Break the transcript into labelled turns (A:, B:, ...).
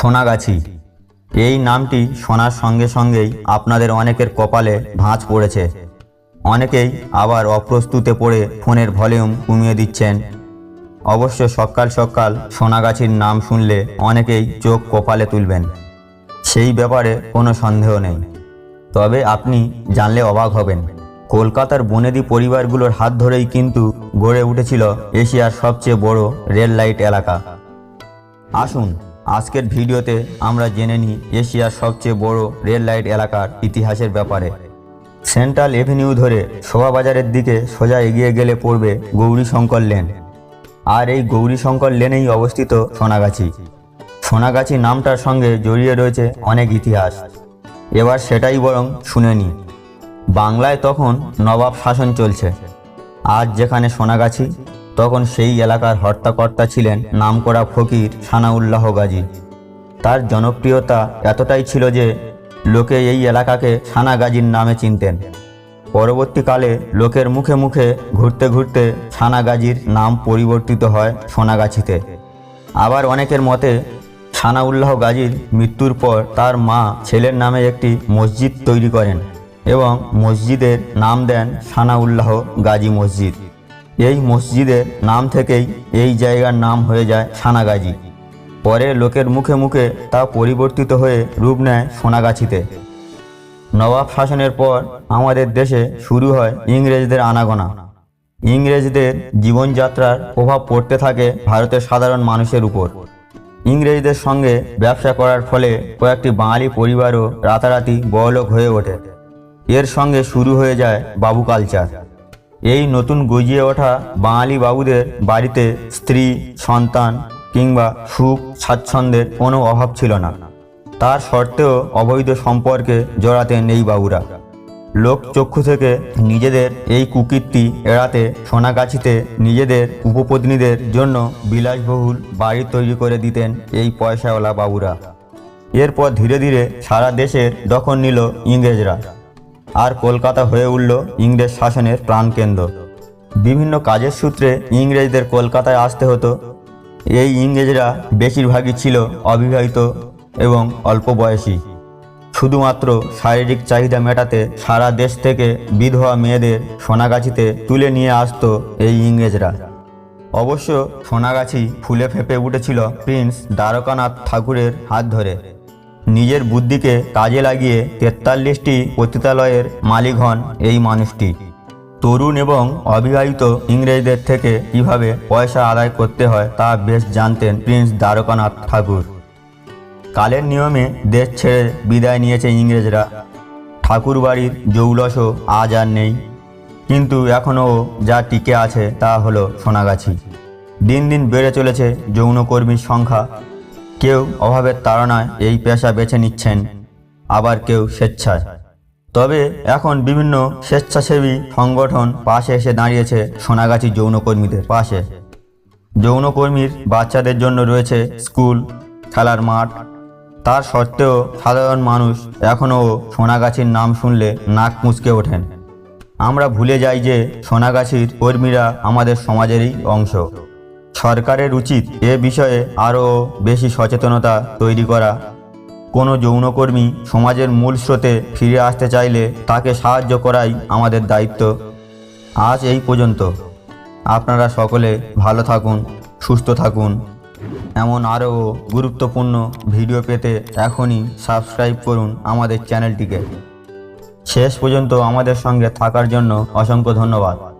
A: সোনাগাছি। এই নামটি শোনার সঙ্গে সঙ্গেই আপনাদের অনেকের কপালে ভাঁজ পড়েছে। অনেকেই আবার অপ্রস্তুতে পড়ে ফোনের ভলিউম কমিয়ে দিচ্ছেন। অবশ্য সকাল সকাল সোনাগাছির নাম শুনলে অনেকেই চোখ কপালে তুলবেন। সেই ব্যাপারে কোনো সন্দেহ নেই। তবে আপনি জানলে অবাক হবেন। কলকাতার বনেদি পরিবারগুলোর হাত ধরেই কিন্তু গড়ে উঠেছিল এশিয়ার সবচেয়ে বড় রেল লাইট এলাকা। আসুন আজকের ভিডিওতে আমরা জেনে নিই এশিয়ার সবচেয়ে বড় রেল লাইট এলাকার ইতিহাসের ব্যাপারে। সেন্ট্রাল এভিনিউ ধরে শোভাবাজারের দিকে সোজা এগিয়ে গেলে পড়বে গৌরীশঙ্কর লেন। আর এই গৌরীশঙ্কর লেনেই অবস্থিত সোনাগাছি। সোনাগাছি নামটার সঙ্গে জড়িয়ে রয়েছে অনেক ইতিহাস। এবার সেটাই বরং শুনে নিই। বাংলায় তখন নবাব শাসন চলছে। আজ যেখানে সোনাগাছি তখন সেই এলাকার হর্তাকর্তা ছিলেন নামকরা ফকির সানাউল্লাহ গাজী। তার জনপ্রিয়তা এতটাই ছিল যে লোকে এই এলাকাকে সানা গাজীর নামে চিনতেন। পরবর্তীকালে লোকের মুখে মুখে ঘুরতে ঘুরতে সানা গাজীর নাম পরিবর্তিত হয় সোনাগাছিতে। আবার অনেকের মতে, সানাউল্লাহ গাজীর মৃত্যুর পর তার মা ছেলের নামে একটি মসজিদ তৈরি করেন এবং মসজিদের নাম দেন সানাউল্লাহ গাজী মসজিদ। এই মসজিদের নাম থেকেই এই জায়গার নাম হয়ে যায় সানাগাজী পরে লোকের মুখে মুখে তা পরিবর্তিত হয়ে রূপ নেয় সোনাগাছিতে। নবাব শাসনের পর আমাদের দেশে শুরু হয় ইংরেজদের আনাগোনা। ইংরেজদের জীবনযাত্রার প্রভাব পড়তে থাকে ভারতের সাধারণ মানুষের উপর। ইংরেজদের সঙ্গে ব্যবসা করার ফলে কয়েকটি বাঙালি পরিবারও রাতারাতি বড়লোক হয়ে ওঠে। এর সঙ্গে শুরু হয়ে যায় বাবু কালচার। এই নতুন গজিয়ে ওঠা বাঙালি বাবুদের বাড়িতে স্ত্রী, সন্তান কিংবা সুখ, স্বাচ্ছন্দ্যের কোনো অভাব ছিল না। তার সত্ত্বেও অবৈধ সম্পর্কে জড়াতেন এই বাবুরা। লোক চক্ষু থেকে নিজেদের এই কুকীর্তি এড়াতে সোনাগাছিতে নিজেদের উপপত্নীদের জন্য বিলাসবহুল বাড়ি তৈরি করে দিতেন এই পয়সাওয়ালা বাবুরা। এরপর ধীরে ধীরে সারা দেশের দখল নিল ইংরেজরা। আর কলকাতা হয়ে উঠল ইংরেজ শাসনের প্রাণকেন্দ্র। বিভিন্ন কাজের সূত্রে ইংরেজদের কলকাতায় আসতে হতো। এই ইংরেজরা বেশিরভাগই ছিল অবিবাহিত এবং অল্প বয়সী। শুধুমাত্র শারীরিক চাহিদা মেটাতে সারা দেশ থেকে বিধবা মেয়েদের সোনাগাছিতে তুলে নিয়ে আসতো এই ইংরেজরা। অবশ্য সোনাগাছি ফুলে ফেঁপে উঠেছিল প্রিন্স দ্বারকানাথ ঠাকুরের হাত ধরে। নিজের বুদ্ধিকে কাজে লাগিয়ে তেতাল্লিশটি পতিতালয়ের মালিক হন এই মানুষটি। তরুণ এবং অবিবাহিত ইংরেজদের থেকে কীভাবে পয়সা আদায় করতে হয় তা বেশ জানতেন প্রিন্স দ্বারকানাথ ঠাকুর। কালের নিয়মে দেশ ছেড়ে বিদায় নিয়েছে ইংরেজরা। ঠাকুর বাড়ির জৌলসও আজ আর নেই। কিন্তু এখনও যা টিকে আছে তা হলো সোনাগাছি। দিন দিন বেড়ে চলেছে যৌনকর্মীর সংখ্যা। কেউ অভাবের তাড়নায় এই পেশা বেছে নিচ্ছেন, আবার কেউ স্বেচ্ছায়। তবে এখন বিভিন্ন স্বেচ্ছাসেবী সংগঠন পাশে এসে দাঁড়িয়েছে সোনাগাছি যৌনকর্মীদের পাশে। যৌনকর্মীর বাচ্চাদের জন্য রয়েছে স্কুল, খেলার মাঠ। তার সত্ত্বেও সাধারণ মানুষ এখনও সোনাগাছির নাম শুনলে নাক মুচকে ওঠেন। আমরা ভুলে যাই যে সোনাগাছির কর্মীরা আমাদের সমাজেরই অংশ। সরকারের উচিত এ বিষয়ে আরও বেশি সচেতনতা তৈরি করা। কোনো যৌনকর্মী সমাজের মূল স্রোতে ফিরে আসতে চাইলে তাকে সাহায্য করাই আমাদের দায়িত্ব। আজ এই পর্যন্ত। আপনারা সকলে ভালো থাকুন, সুস্থ থাকুন। এমন আরও গুরুত্বপূর্ণ ভিডিও পেতে এখনই সাবস্ক্রাইব করুন আমাদের চ্যানেলটিকে। শেষ পর্যন্ত আমাদের সঙ্গে থাকার জন্য অসংখ্য ধন্যবাদ।